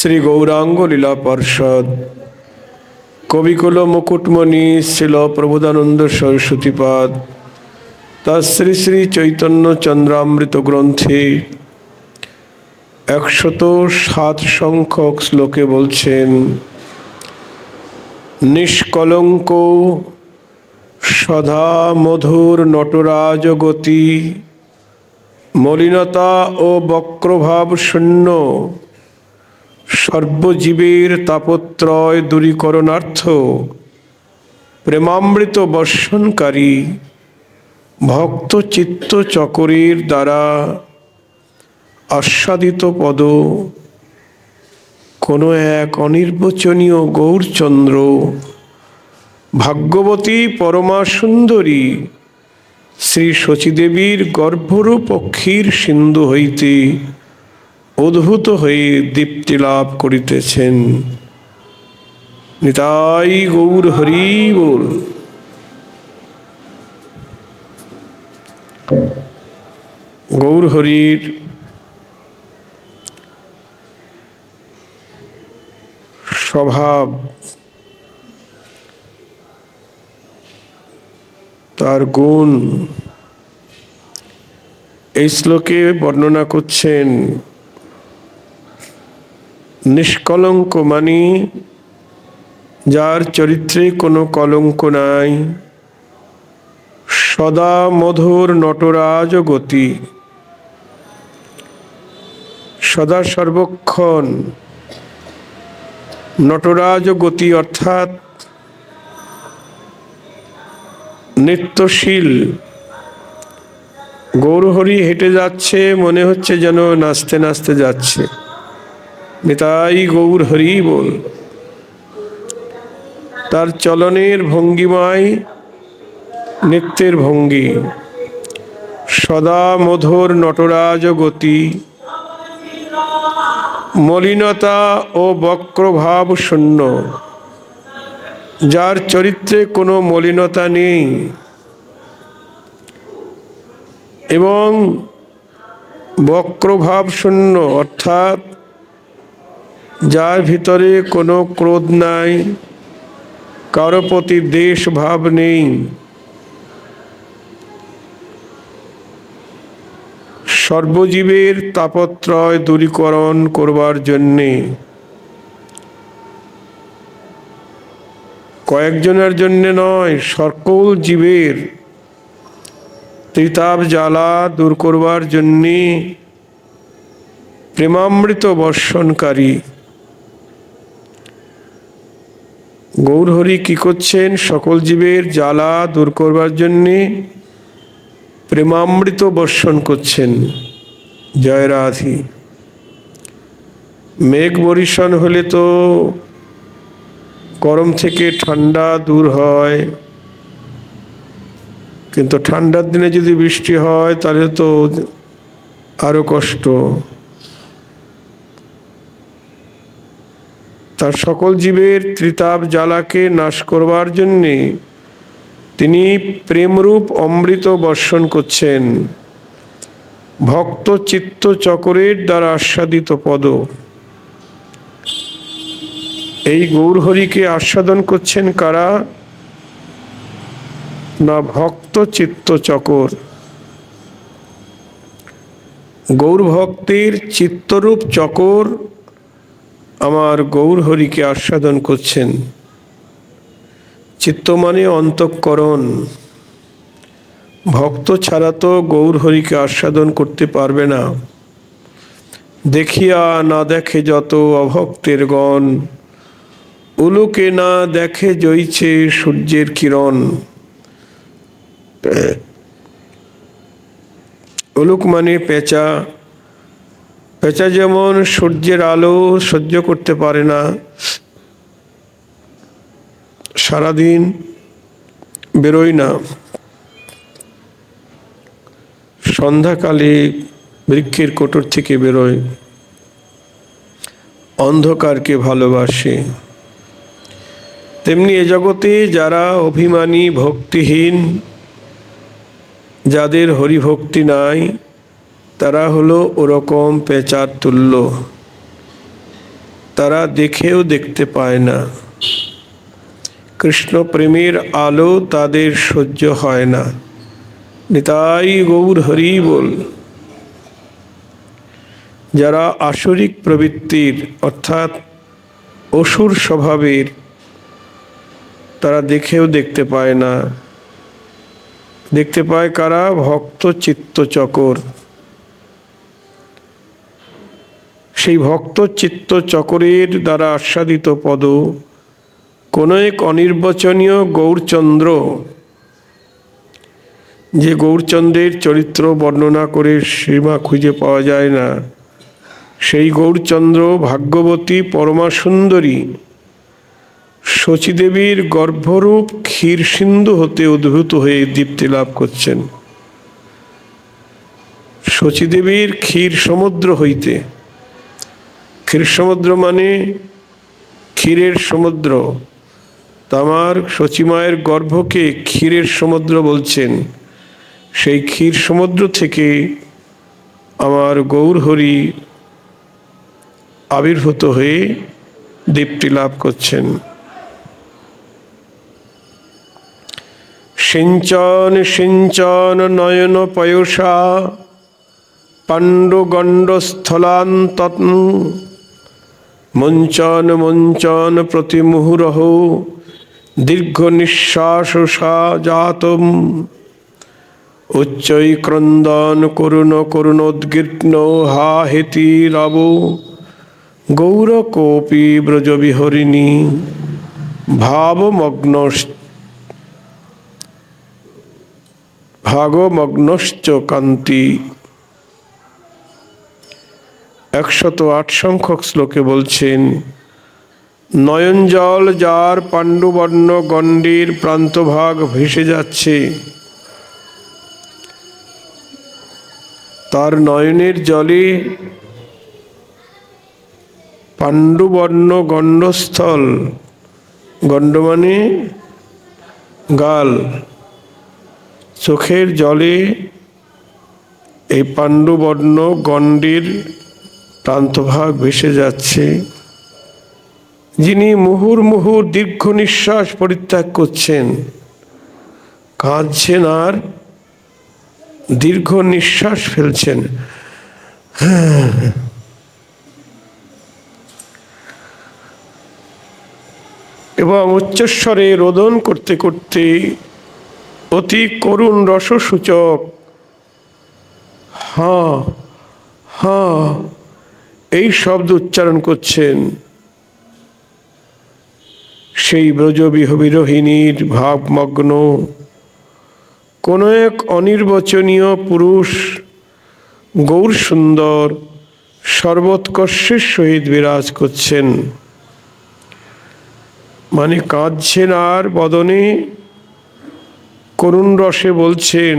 শ্রী গৌরাঙ্গ লীলা পর্ষদ। কবিকুল মুকুটমণি শিল প্রবোধানন্দ সরস্বতীপাদ। তার শ্রী শ্রী চৈতন্য চন্দ্রামৃত গ্রন্থে একশত সাত সংখ্যক শ্লোকে বলছেন, নিষ্কলঙ্ক সদা মধুর নটরাজ গতি মলিনতা ও বক্রভাব শূন্য সর্বজীবের তাপত্রয় দূরীকরণার্থ, প্রেমামৃত বর্ষণকারী ভক্ত চিত্ত চকরের দ্বারা আস্বাদিত পদ, কোনো এক অনির্বচনীয় গৌরচন্দ্র, ভাগ্যবতী পরমা সুন্দরী শ্রী শচীদেবীর গর্ভরূপক্ষীর সিন্ধু হইতে উদ্ভূত হয়ে দীপ্তি লাভ করিতেছেন। নিতাই গৌর হরি বল। গৌর হরির স্বভাব, তার গুণ এই শ্লোকে বর্ণনা করছেন নিষ্কলঙ্ক মানি, যার চরিত্রে কোনো কলঙ্ক নাই। সদা মধুর নটরাজ গতি। সদা সর্বক্ষণ নটরাজ গতি, অর্থাৎ নৃত্যশীল। গৌরহরি হেঁটে যাচ্ছে, মনে হচ্ছে যেন নাচতে নাচতে যাচ্ছে। নিতাই গৌর হরি বল। তার চলনের ভঙ্গিমায় নৃত্যের ভঙ্গি। সদা মধুর নটরাজ গতি। মলিনতা ও বক্রভাব শূন্য। যার চরিত্রে কোনো মলিনতা নেই। এবং বক্রভাব শূন্য, অর্থাৎ যার ভিতরে কোনো ক্রোধ নাই, কারও প্রতি দেশ ভাব নেই। সর্বজীবের তাপত্রয় দূরীকরণ করবার জন্যে কয়েকজনের জন্য নয়, সকল জীবের ত্রিতাপ জ্বালা দূর করবার জন্যে প্রেমামৃত বর্ষণকারী গৌরহরি কি করছেন? সকল জীবের জ্বালা দূর করবার জন্যে প্রেমামৃত বর্ষণ করছেন। জয় রাধি। মেঘ বরিশন হলে তো গরম থেকে ঠান্ডা দূর হয়। কিন্তু ঠান্ডার দিনে যদি বৃষ্টি হয়, তাহলে তো আরও কষ্ট। তার সকল জীবের ত্রিতাপ জ্বালাকে নাশ করবার জন্যে তিনি প্রেমরূপ অমৃত বর্ষণ করছেন। ভক্ত চিত্ত চকরের দ্বারা আস্বাদিত পদ। এই গৌরহরিকে আস্বাদন করছেন কারা? না, ভক্ত চিত্ত চকর। গৌর ভক্তের চিত্তরূপ চকর আমার গৌরহরিকে আস্বাদন করছেন। চিত্ত মানে অন্তঃকরণ। ভক্ত ছাড়া তো গৌরহরিকে আস্বাদন করতে পারবে না। দেখিয়া না দেখে যত অভক্তের গণ, উলুকে না দেখে জইছে সূর্যের কিরণ। উলুক মানে পেঁচা পেঁচা যেমন সূর্যের আলো সহ্য করতে পারে না, সারাদিন বেরোয় না। সন্ধ্যাকালে বৃক্ষের কোটর থেকে বেরোয়, অন্ধকারকে ভালোবাসে। তেমনি এ জগতে যারা অভিমানী, ভক্তিহীন, যাদের হরিভক্তি নাই তারা হলো ওরকম পেঁচার তুল্য। তারা দেখেও দেখতে পায় না। কৃষ্ণ প্রেমের আলো তাদের সহ্য হয় না। নিতাই গৌর হরি বল। যারা আসরিক প্রবৃত্তির অর্থাৎ অসুর স্বভাবের, তারা দেখেও দেখতে পায় না। দেখতে পায় কারা? ভক্ত চিত্ত চকর সেই ভক্ত চিত্ত চকরের দ্বারা আস্বাদিত পদ। কোন এক অনির্বচনীয় গৌরচন্দ্র। যে গৌরচন্দ্রের চরিত্র বর্ণনা করে সীমা খুঁজে পাওয়া যায় না, সেই গৌরচন্দ্র ভাগ্যবতী পরমা সুন্দরী শচীদেবীর গর্ভরূপ ক্ষীর সিন্ধু হতে উদ্ভূত হয়ে দীপ্তি লাভ করছেন। শচীদেবীর ক্ষীর সমুদ্র হইতে ক্ষীর সমুদ্র মানে ক্ষীরের সমুদ্র। তামার শচীমায়ের গর্ভকে ক্ষীরের সমুদ্র বলছেন। সেই ক্ষীর সমুদ্র থেকে আমার গৌরহরি আবির্ভূত হয়ে দীপ্তি লাভ করছেন। সিঞ্চন সিঞ্চন, নয়ন, পয়সা, পাণ্ডগণ্ড পাণ্ডগণ্ডস্থলান্তন মঞ্চন মঞ্চন প্রতি মুহুরহ দীর্ঘ নিঃশ্বাস জাতম উচ্চৈ ক্রন্দন করুণ করুণোদ্গীর্ণ হা হেতি রব। গৌর কোপি ব্রজবিহরিণী ভাবমগ্ন ভাগমগ্নশ্চ কান্তি। একশত আট সংখ্যক শ্লোকে বলছেন নয়নজল যার পাণ্ডুবর্ণ গণ্ডের প্রান্তভাগ ভেসে যাচ্ছে, তার নয়নের জলে পাণ্ডুবর্ণ গণ্ডস্থল। গণ্ড মানে গাল। চোখের জলে এই পাণ্ডুবর্ণ গণ্ডের প্রান্তভাগ ভেসে যাচ্ছে। যিনি মুহুর মুহুর দীর্ঘ নিঃশ্বাস পরিত্যাগ করছেন, কাঁদছেন আর দীর্ঘ নিঃশ্বাস ফেলছেন। এবং উচ্চস্বরে রোদন করতে করতে অতি করুণ রসসূচক হ্যাঁ হ্যাঁ এই শব্দ উচ্চারণ করছেন সেই ব্রজবিহ বিরোহিণীর ভাবমগ্ন, কোন এক অনির্বচনীয় পুরুষ গৌর সুন্দর সর্বোৎকর্ষের সহিত বিরাজ করছেন। মানে কাঁদছেন আর বদনে করুণ রসে বলছেন,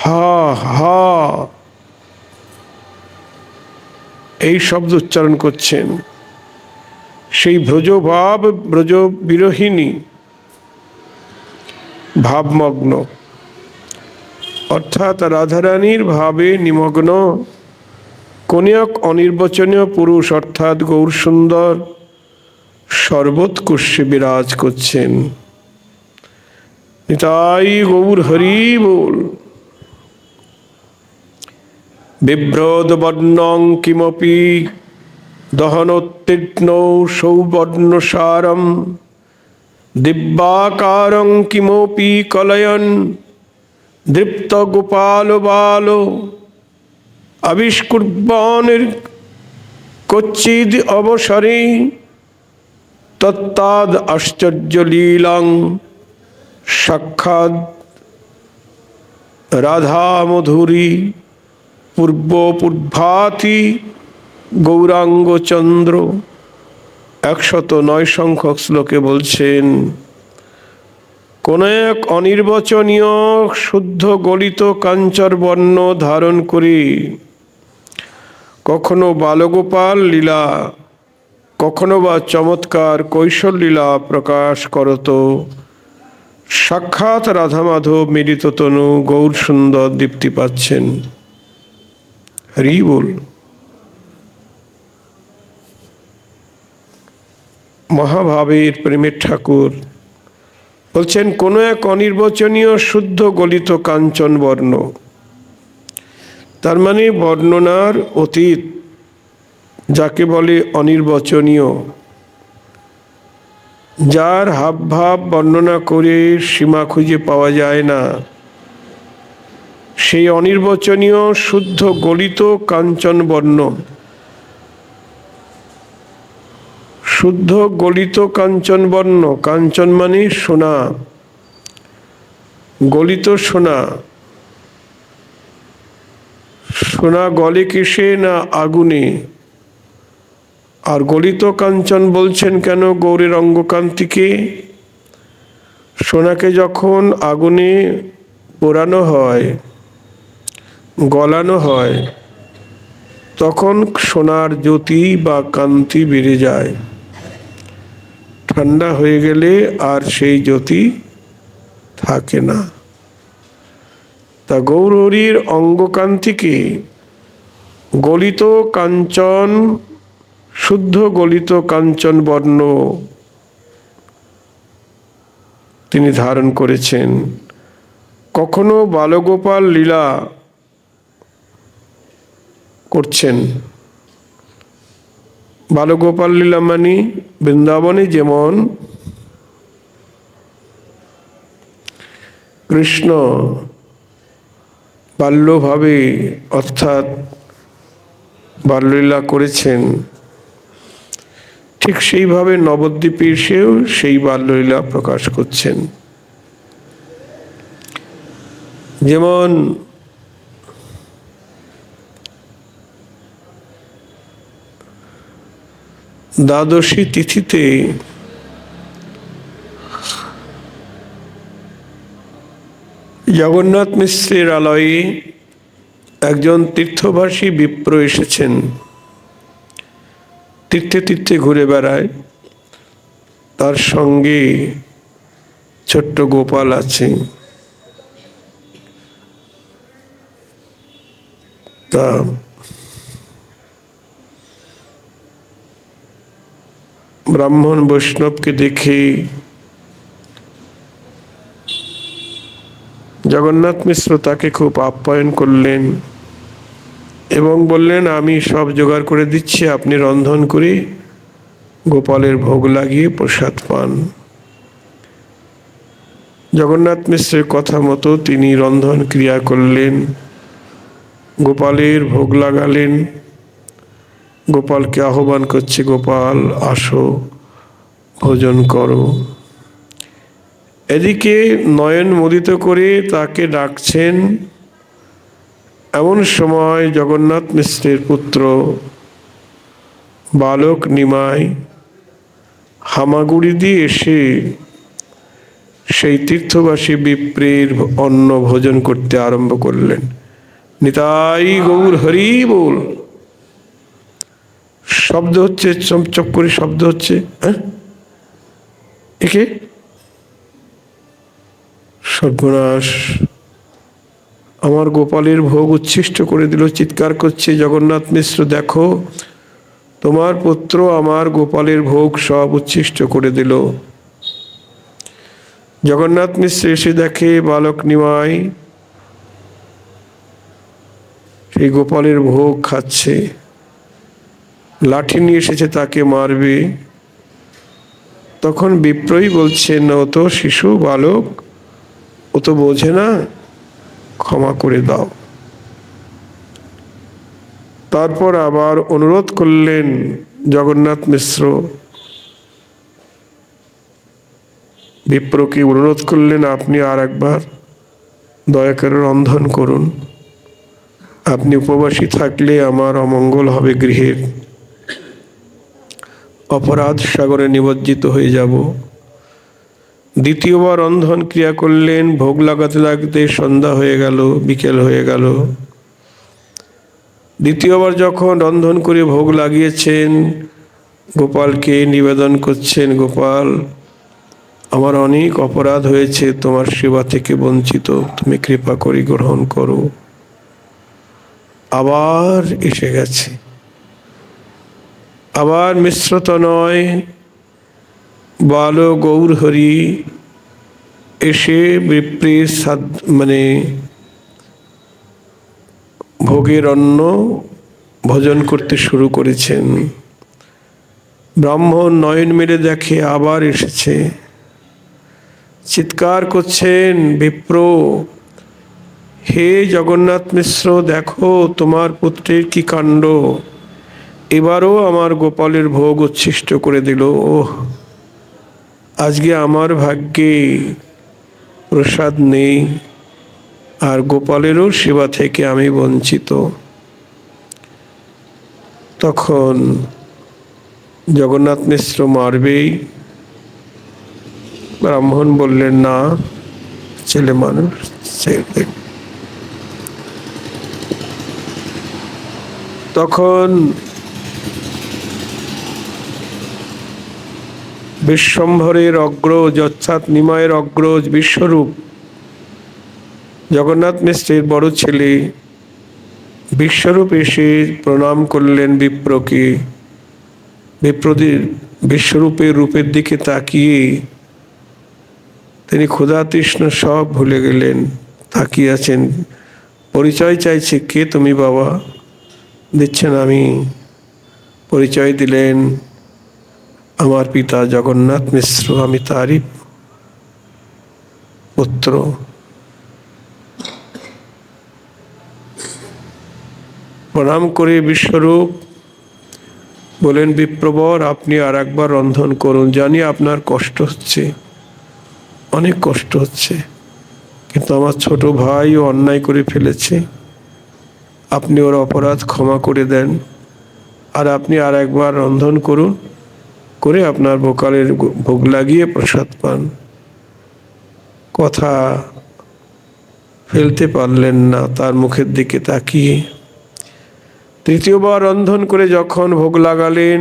হা হা এই শব্দ উচ্চারণ করছেন। সেই ব্রজভাব ব্রজ বিরোহিণী ভাবমগ্ন। অর্থাৎ রাধারানীর ভাবে নিমগ্ন কোন এক অনির্বচনীয় পুরুষ, অর্থাৎ গৌর সুন্দর সর্বোৎকর্ষে বিরাজ করছেন। নিতাই গৌর হরি বল। বিভ্রদ বর্ণং কিমপি দহনোত্তীর্ণ সৌবর্ণসারম। দিব্যাকারং কিমপি কলয়ন দৃপ্ত গোপাল বাল আবিষ্কুর্বাণের কচ্ছিদ অবসরে, তত্তাদ আশ্চর্য লীলাং সাক্ষাৎ রাধা মধুরী পূর্ব পূর্বাতি গৌরাঙ্গ চন্দ্র। একশত নয় সংখ্যক শ্লোকে বলছেন কোন এক অনির্বচনীয় শুদ্ধ গলিত কাঞ্চর বর্ণ ধারণ করি। কখনো বালগোপাল লীলা, কখনো বা চমৎকার কৈশল লীলা প্রকাশ করত। সাক্ষাৎ রাধামাধব মিলিত তনু গৌর সুন্দর দীপ্তি পাচ্ছেন। হরি বল মহাভাবের প্রেমের ঠাকুর বলছেন, কোনো এক অনির্বচনীয় শুদ্ধ গলিত কাঞ্চন বর্ণ তার মানে বর্ণনার অতীত, যাকে বলে অনির্বচনীয়, যার হাবভাব বর্ণনা করে সীমা খুঁজে পাওয়া যায় না। সেই অনির্বচনীয় শুদ্ধ গলিত কাঞ্চন বর্ণ শুদ্ধ গলিত কাঞ্চন বর্ণ কাঞ্চন মানে সোনা। গলিত সোনা। সোনা গলে কিসে না আগুনে। আর গলিত কাঞ্চন বলছেন কেন গৌরের অঙ্গকান্তিকে? সোনাকে যখন আগুনে পোড়ানো হয় গলানো হয়, তখন সোনার জ্যোতি বা কান্তি বেড়ে যায়। ঠান্ডা হয়ে গেলে আর সেই জ্যোতি থাকে না। তা গৌরহরির অঙ্গকান্তিকে গলিত কাঞ্চন, শুদ্ধ গলিত কাঞ্চন বর্ণ তিনি ধারণ করেছেন। কখনো বালগোপাল লীলা করছেন। বালগোপাল লীলা মানি বৃন্দাবনে যেমন কৃষ্ণ বাল্যভাবে অর্থাৎ বাল্যলীলা করেছেন, ঠিক সেইভাবে নবদ্বীপে এসেও সেই বাল্যলীলা প্রকাশ করছেন। যেমন দ্বাদশী তিথিতে জগন্নাথ মিশ্রের আলয়ে একজন তীর্থভাসী বিপ্র এসেছেন। তীর্থে তীর্থে ঘুরে বেড়ায়। তার সঙ্গে ছোট্ট গোপাল আছে। তা ব্রাহ্মণ বৈষ্ণবকে দেখে জগন্নাথ মিশ্র তাকে খুব আপ্যায়ন করলেন এবং বললেন, আমি সব জোগাড় করে দিচ্ছি, আপনি রন্ধন করে গোপালের ভোগ লাগিয়ে প্রসাদ পান। জগন্নাথ মিশ্রের কথা মতো তিনি রন্ধন ক্রিয়া করলেন, গোপালের ভোগ লাগালেন। গোপালকে আহ্বান করছে, গোপাল, আসো, ভোজন করো। এদিকে নয়ন মোদিত করে তাকে ডাকছেন, এমন সময় জগন্নাথ মিশ্রের পুত্র, বালক নিমাই, হামাগুড়ি দিয়ে এসে সেই তীর্থবাসী বিপ্রের অন্ন ভোজন করতে আরম্ভ করলেন। নিতাই গৌর হরি বল। শব্দ হচ্ছে চমচপ করে শব্দ হচ্ছে হ্যাঁ? একে? সর্বনাশ আমার গোপালের ভোগ উচ্ছিষ্ট করে দিল, চিৎকার করছে, জগন্নাথ মিশ্র, দেখো, তোমার পুত্র আমার গোপালের ভোগ সব উচ্ছিষ্ট করে দিল। জগন্নাথ মিশ্র এসে দেখে, বালক নিমাই, সেই গোপালের ভোগ খাচ্ছে। লাঠি নিয়ে এসেছে, তাকে মারবে। তখন বিপ্রই বলছেন ও তো শিশু, বালক, ও তো বোঝে না, ক্ষমা করে দাও। তারপর আবার অনুরোধ করলেন জগন্নাথ মিশ্র। বিপ্রকে অনুরোধ করলেন, আপনি আর একবার দয়া করে রন্ধন করুন। আপনি উপবাসী থাকলে আমার অমঙ্গল হবে গৃহের অপরাধ সাগরে নিমজ্জিত হয়ে যাব। দ্বিতীয়বার রন্ধন ক্রিয়া করলেন, ভোগ লাগাতে লাগতে সন্ধ্যা হয়ে গেল, বিকেল হয়ে গেল। দ্বিতীয়বার যখন রন্ধন করে ভোগ লাগিয়েছেন, গোপালকে নিবেদন করছেন, গোপাল, আমার অনেক অপরাধ হয়েছে, তোমার সেবা থেকে বঞ্চিত, তুমি কৃপা করি গ্রহণ করো। আবার এসে গেছে। আবার মিশ্রত নয়। বাল গৌর হরি এসে বিপ্রের সাদ মানে ভোগের অন্ন ভোজন করতে শুরু করেছেন। ব্রাহ্মণ নয়ন মেরে দেখে আবার এসেছে। চিৎকার করছেন, বিপ্র, হে জগন্নাথ মিশ্র, দেখো তোমার পুত্রের কি কাণ্ড? এবারও আমার গোপালের ভোগ উচ্ছিষ্ট করে দিল। ওহ, আজকে আমার ভাগ্যে প্রসাদ নেই, আর গোপালেরও সেবা থেকে আমি বঞ্চিত। তখন জগন্নাথ মিশ্র মারবেই। ব্রাহ্মণ বললেন, না, ছেলে মানুষ, ছেলে। তখন বিশ্বম্ভরের অগ্রজ অর্থাৎ নিময়ের অগ্রজ বিশ্বরূপ। জগন্নাথ মিশ্রের বড় ছেলে। বিশ্বরূপ এসে প্রণাম করলেন বিপ্রকে। বিপ্রদের বিশ্বরূপের রূপের দিকে তাকিয়ে তিনি ক্ষুধা তৃষ্ণ সব ভুলে গেলেন তাকিয়ে আছেন পরিচয় চাইছে কে তুমি বাবা? দিচ্ছেন আমি। পরিচয় দিলেন আমার পিতা জগন্নাথ মিশ্র, আমি তারই পুত্র। প্রণাম করে বিশ্বরূপ। বলেন, বিপ্রবর, আপনি আর একবার রন্ধন করুন। জানি আপনার কষ্ট হচ্ছে, অনেক কষ্ট হচ্ছে, কিন্তু আমার ছোট ভাই ও অন্যায় করে ফেলেছে। আপনি ওর অপরাধ ক্ষমা করে দেন। আর আপনি আর একবার রন্ধন করুন। করে আপনার ভোকালের ভোগ লাগিয়ে প্রসাদ পান। কথা ফেলতে পারলেন না, তার মুখের দিকে তাকিয়ে। তৃতীয়বার রন্ধন করে যখন ভোগ লাগালেন,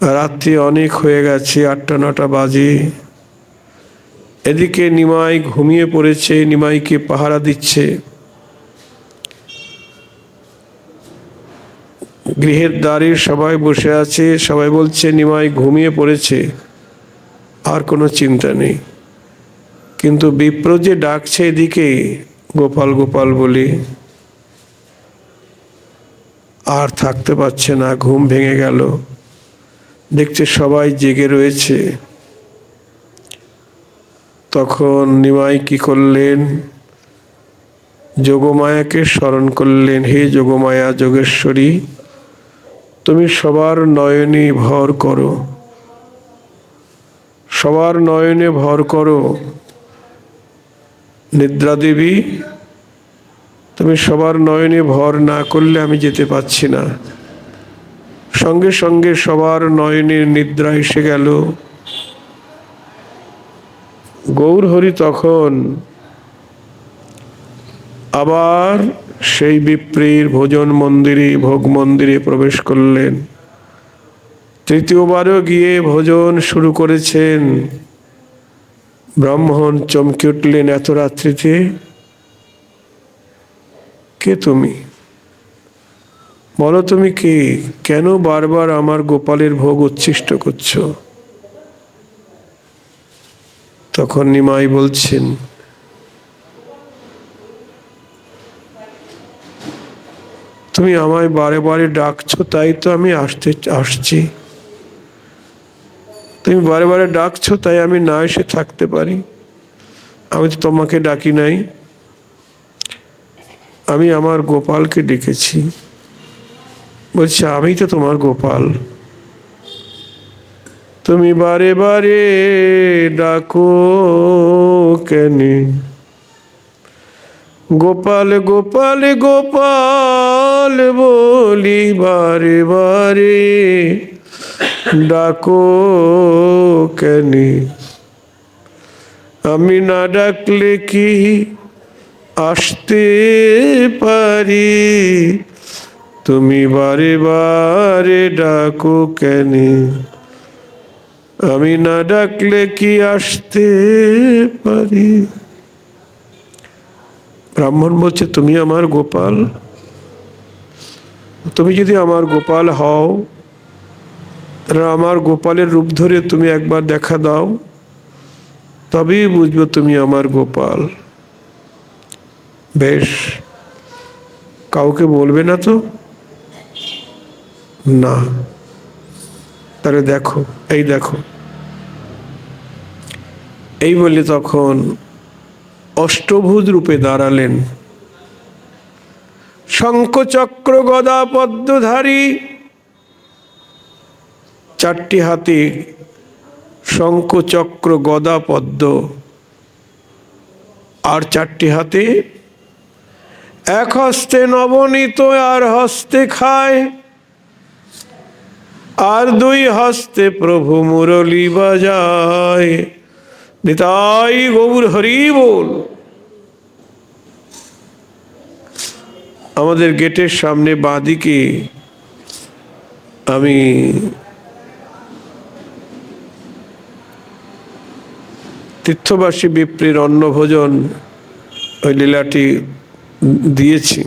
রাত্রি অনেক হয়ে গেছে, আটটা নটা বাজে। এদিকে নিমাই ঘুমিয়ে পড়েছে, নিমাইকে পাহারা দিচ্ছে। গৃহের দ্বারে সবাই বসে আছে, সবাই বলছে, নিমাই ঘুমিয়ে পড়েছে। আর কোনো চিন্তা নেই। কিন্তু বিপ্র যে ডাকছে এদিকে, গোপাল গোপাল বলে, আর থাকতে পারছে না, ঘুম ভেঙে গেল। দেখছে সবাই জেগে রয়েছে। তখন নিমাই কি করলেন? যোগমায়াকে স্মরণ করলেন, হে যোগমায়া, যোগেশ্বরী তুমি সবার নয়নে ভর করো। সবার নয়নে ভর করো। নিদ্রা দেবী, তুমি সবার নয়নে ভর না করলে আমি যেতে পাচ্ছি না। সঙ্গে সঙ্গে সবার নয়নে নিদ্রা এসে গেল। গৌরহরি তখন আবার সেই বিপ্রীর ভোজন মন্দিরে, ভোগ মন্দিরে প্রবেশ করলেন। তৃতীয়বারও গিয়ে ভোজন শুরু করেছেন। ব্রাহ্মণ চমকে উঠলেন, এত রাত্রিতে? কে তুমি? বলো তুমি কে? কেন বারবার আমার গোপালের ভোগ উচ্ছিষ্ট করছ? তখন নিমাই বলছেন তুমি আমায় বারে বারে ডাকছো, তাই তো আমি আসতে আসছি। তুমি বারে বারে ডাকছো, তাই আমি না এসে থাকতে পারি। আমি তো তোমাকে ডাকি নাই। আমি আমার গোপালকে ডেকেছি। বলছি, আমি তো তোমার গোপাল। তুমি বারে বারে ডাকো কেনে? গোপাল গোপাল গোপাল বলি বারে বারে ডাকো কেনে আমি না ডাকলে কি আসতে পারি তুমি বারে বারে ডাকো কেনে আমি না ডাকলে কি আসতে পারি ব্রাহ্মণ বলছে তুমি আমার গোপাল। তুমি যদি আমার গোপাল হও আমার গোপালের রূপ ধরে তুমি একবার দেখা দাও। তবেই বুঝব তুমি আমার গোপাল। বেশ, কাউকে বলবে না তো? না। তাহলে দেখো, এই দেখো। এই বলে তখন অষ্টভুজ রূপে দাঁড়ালেন। শঙ্খচক্র গদা পদ্মধারী। চারটি হাতে শঙ্খচক্র গদা পদ্ম। আর চারটি হাতে এক হস্তে নবনীত আর হস্তে খায়। আর দুই হস্তে প্রভু মুরলী বাজায়। নিতাই গৌর হরি বল। আমাদের গেটের সামনে বাঁদিকে আমি তীর্থবাসী বিপ্রের অন্নভোজন ওই লীলাটি দিয়েছি।